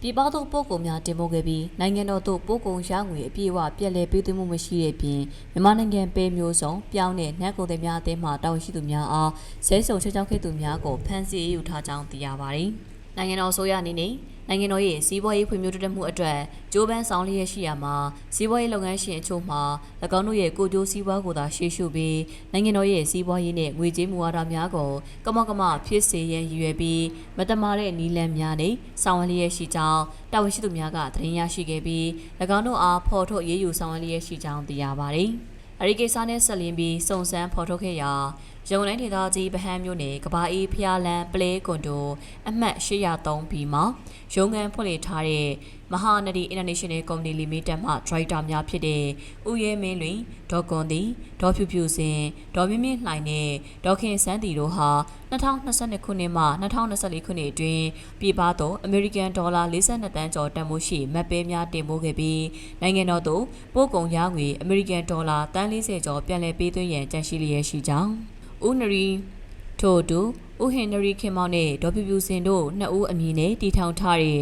ပြည်ပသို့ပို့ကုန်များတင်ပို့ခဲ့ပြီးနိုင်ငံတော်သို့ပို့ကုန်ရငွေအပြည့်အဝပြည့်လည်ပေးသွင်းမှုမရှိတဲ့ပြင်မြန်မာနိုင်ငံပဲမျိုးစုံပြောင်းတဲ့နှက်ကုန်တွေများအသင်းမှတာဝန်ရှိသူများအားဆဲဆုံချက်ချောက်ခဲ့သူများကိုဖမ်းဆီးအရေးယူထားကြောင်းသိရပါတယ်။နိုင်ငံတော်အစိုးရအနေနဲ့ နိုင်ငံတော်ရဲ့စီးပွားရေးဖွံ့ဖြိုးတိုးတက်မှုအတွက်ကြိုးပမ်းဆောင်လျက်ရှိရမှာစီးပွားရေးလုပ်ငန်းရှင်အချို့မှ၎င်းတို့ရဲ့ကိုကြိုးစီးပွားကိုသာရှေ့ရှုပြီးနိုင်ငံတော်ရဲ့စီးပွားရေးနဲ့ငွေကြေးမူဝါဒများကိုကမောက်ကမဖြစ်စေရန်ရည်ရွယ်ပြီးမတမာတဲ့နီလန်များနဲ့ဆောင်လျက်ရှိကြောင်းတာဝန်ရှိသူများကသတင်းရရှိခဲ့ပြီး၎င်းတို့အားဖော်ထုတ်ရေးယူဆောင်လျက်ရှိကြောင်းသိရပါတယ်။အရိကိစ္စနဲ့ဆက်လင်းပြီးစုံစမ်းဖော်ထုတ်ခဲ့ရာ ရုံလိုင်းဒေသကြီးဗဟန်းမြို့နယ်ကဘာအေးဖျားလန်ပလဲကွန်တိုအမှတ်803ဘီမှာရုံးခန်းဖွင့်လှစ်ထားတဲ့မဟာနဒီ International Company Limited မှဒရိုက်တာများဖြစ်တဲ့ဦးရဲမင်းလွင်ဒေါ်ကွန်တီဒေါ်ဖြူဖြူစင်ဒေါ်မြင့်မြင့်လှိုင်နဲ့ဒေါ်ခင်စန်းတီတို့ဟာ2022ခုနှစ်မှ2024ခုနှစ်အတွင်းပြည်ပသို့အမေရိကန်ဒေါ်လာ42တန်းကျော်တန်ဖိုးရှိမတ်ပဲများတင်ပို့ခဲ့ပြီးနိုင်ငံတော်သို့ပို့ကုန်ရငွေအမေရိကန်ဒေါ်လာတန်း40ကျော်ပြန်လည်ပေးသွင်းရန်ကြံရှိလျက်ရှိကြောင်း ဦးနရီထို့အတူဦးဟင်နရီခင်မောင်နဲ့ဒေါ်ပြူပြူစင်တို့နှစ်ဦးအမည်နဲ့တည်ထောင်ထားတဲ့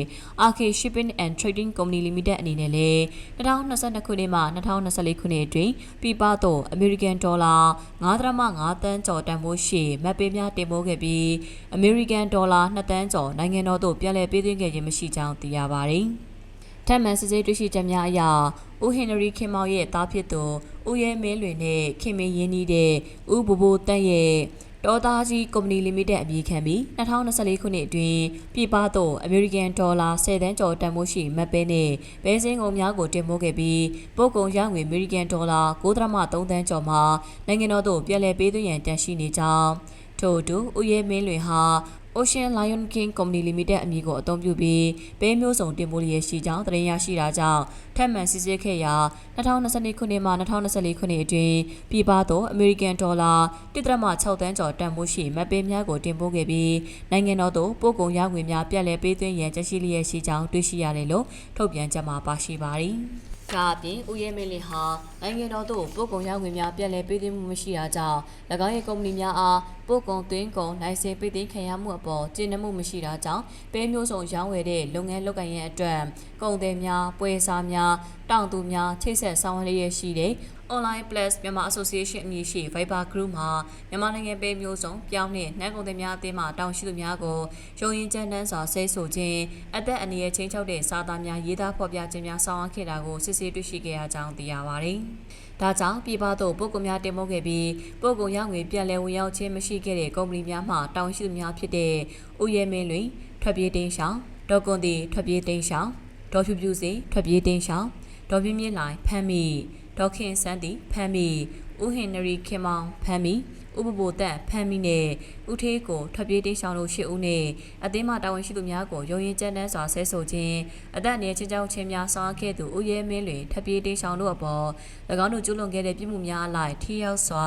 RK Shipping and Trading Company Limited အနေနဲ့လည်း2022ခုနှစ်မှ2024ခုနှစ်အတွင်းပြည်ပသို့အမေရိကန်ဒေါ်လာ9.5တန်းကျော်တန်ဖိုးရှိမတ်ပေးများတင်ပို့ခဲ့ပြီးအမေရိကန်ဒေါ်လာ2တန်းကျော်နိုင်ငံတော်သို့ပြန်လည်ပေးသွင်းခဲ့ခြင်းမရှိကြောင်းသိရပါတယ်။ ထပ်မံစစ်ဆေးတွေ့ရှိချက်များအရဦးဟင်နရီခင်မောင်ရဲ့သားဖြစ်သူဦးရဲမင်းလွင်နဲ့ခင်မင်းရင်းနှီးတဲ့ဦးဘိုဘိုတန့်ရဲ့ဒေါ်သားကြီးကုမ္ပဏီလီမိတက်အမည်ခံပြီး2024ခုနှစ်အတွင်းပြည်ပသို့အမေရိကန်ဒေါ်လာ10တန်းကျော်တန်ဖိုးရှိမတ်ပဲနဲ့ဘဲစင်းကုန်များကိုတင်ပို့ခဲ့ပြီးပို့ကုန်ရငွေအမေရိကန်ဒေါ်လာ9.3တန်းကျော်မှနိုင်ငံတော်သို့ပြန်လည်ပေးသွင်းရန်တန်ရှိနေကြောင်းထို့အတူဦးရဲမင်းလွင်ဟာ Ocean Lion King Company Limited အမည်ကိုအသုံးပြုပြီးပဲမျိုးစုံတင်ပို့လျက်ရှိကြောင်းသတင်းရရှိတာကြောင့်ထပ်မံစစ်ဆေးခဲ့ရာ2022ခုနှစ်မှ2024ခုနှစ်အတွင်းပြည်ပသို့အမေရိကန်ဒေါ်လာ1.6တန်းကျော်တန်ဖိုးရှိမတ်ပေးများကိုတင်ပို့ခဲ့ပြီးနိုင်ငံတော်သို့ပို့ကုန်ရငွေများပြက်လက်ပေးသွင်းရန်ကြရှိလျက်ရှိကြောင်းတွေ့ရှိရတယ်လို့ထုတ်ပြန်ချက်မှာပါရှိပါတယ်။ ဒါအပြင်ဦးရဲမင်းလင်းဟာနိုင်ငံတော်သို့ပို့ကုန်ရငွေများပြက်လဲပေးသွင်းမှုမရှိတာကြောင့်၎င်းရဲ့ကုမ္ပဏီများအားပို့ကုန်သွင်းကုန်နိုင်စင်ပေးသိမ်းခံရမှုအပေါ်ကျဉ်းနှမှုမရှိတာကြောင့်ပဲမျိုးစုံရောင်းဝယ်တဲ့လုပ်ငန်းလုပ်ကိုင်ရန်အတွက်ကုန်သည်များပွဲစားများတောင်သူများချိတ်ဆက်ဆောင်ရွက်ရရှိတဲ့ Online Plus မြန်မာ Association အမည်ရှိ Viber Group မှာမြန်မာနိုင်ငံပဲမျိုးစုံပြောင်းနှင့်နှမ်းကုန်သည်များအသင်းမှတောင်းရှိသူများကိုရုံရင်ကျန်းတန်းစွာဆဲဆိုခြင်းအသက်အန္တရာယ်ချင်းချောက်တဲ့စာသားများရေးသားဖော်ပြခြင်းများဆောင်ရွက်ခဲ့တာကိုစစ်ဆေးတွေ့ရှိခဲ့ရကြောင်းသိရပါတယ်။ဒါကြောင့်ပြည်ပသို့ပုဂ္ဂိုလ်များတင်ပို့ခဲ့ပြီးပုဂ္ဂိုလ်ရငွေပြန်လည်ဝင်ရောက်ခြင်းမရှိခဲ့တဲ့ကုမ္ပဏီများမှတောင်းရှိသူများဖြစ်တဲ့ဦးရဲမင်းလွင်ထွက်ပြေးတင်းရှောင်းဒေါ်ကွန်တီထွက်ပြေးတင်းရှောင်းဒေါ်ဖြူဖြူစီထွက်ပြေးတင်းရှောင်း ဒေါ်ပြင်းပြင်းလိုင်ဖမ်းမိဒေါခင်စန်းတီဖမ်းမိဦးဟင်နရီခင်မောင်ဖမ်းမိဥပပိုတက်ဖမ်းမိနဲ့ဦးထေးကိုထွက်ပြေးတိတ်ဆောင်လို့ရှစ်ဦးနဲ့အသင်းမှတာဝန်ရှိသူများကိုရုံရင်ကျန်းတန်းစွာဆဲဆိုခြင်းအသက်အနည်းချင်းချောင်းချင်းများဆောင်ခဲ့သူဦးရဲမင်းလွင်ထွက်ပြေးတိတ်ဆောင်တို့အပေါ်၎င်းတို့ကျူးလွန်ခဲ့တဲ့ပြစ်မှုများအလိုက်ထိရောက်စွာ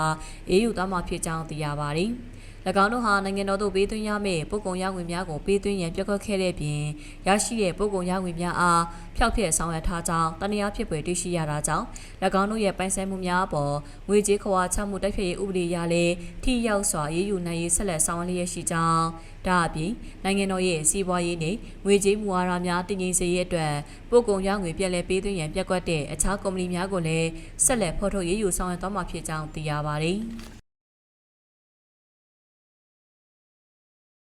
အေးယူသွားမှာဖြစ်ကြောင်းသိရပါတယ်။၎ င်းတို့ဟာနိုင်ငံတော်သို့ပေးသွင်းရမယ့်ပုဂ္ဂိုလ်ရငွေများကိုပေးသွင်းရန်ပြက်ကွက်ခဲ့တဲ့ပြင်ရရှိတဲ့ပုဂ္ဂိုလ်ရငွေများအားဖျောက်ဖျက်ဆောင်ရွက်ထားကြောင်းတနည်းဖြစ်ပွေတွေ့ရှိရတာကြောင့်၎င်းတို့ရဲ့ပိုင်ဆိုင်မှုများအပေါ်ငွေကြေးခွာချမှုတိုက်ဖျက်ရေးဥပဒေအရလည်းထိရောက်စွာရေးယူနိုင်ရေးဆက်လက်ဆောင်ရွက်လျက်ရှိကြောင်းဒါအပြင်နိုင်ငံတော်ရဲ့စီးပွားရေးနဲ့ငွေကြေးမူဝါဒများတည်ငြိမ်စေရေးအတွက်ပို့ကုန်ရငွေပြက်လဲပေးသွင်းရန်ပြက်ကွက်တဲ့အခြားကုမ္ပဏီများကိုလည်းဆက်လက်ဖော်ထုတ်ရေးယူဆောင်ရွက်သွားမှာဖြစ်ကြောင်းသိရပါတယ်။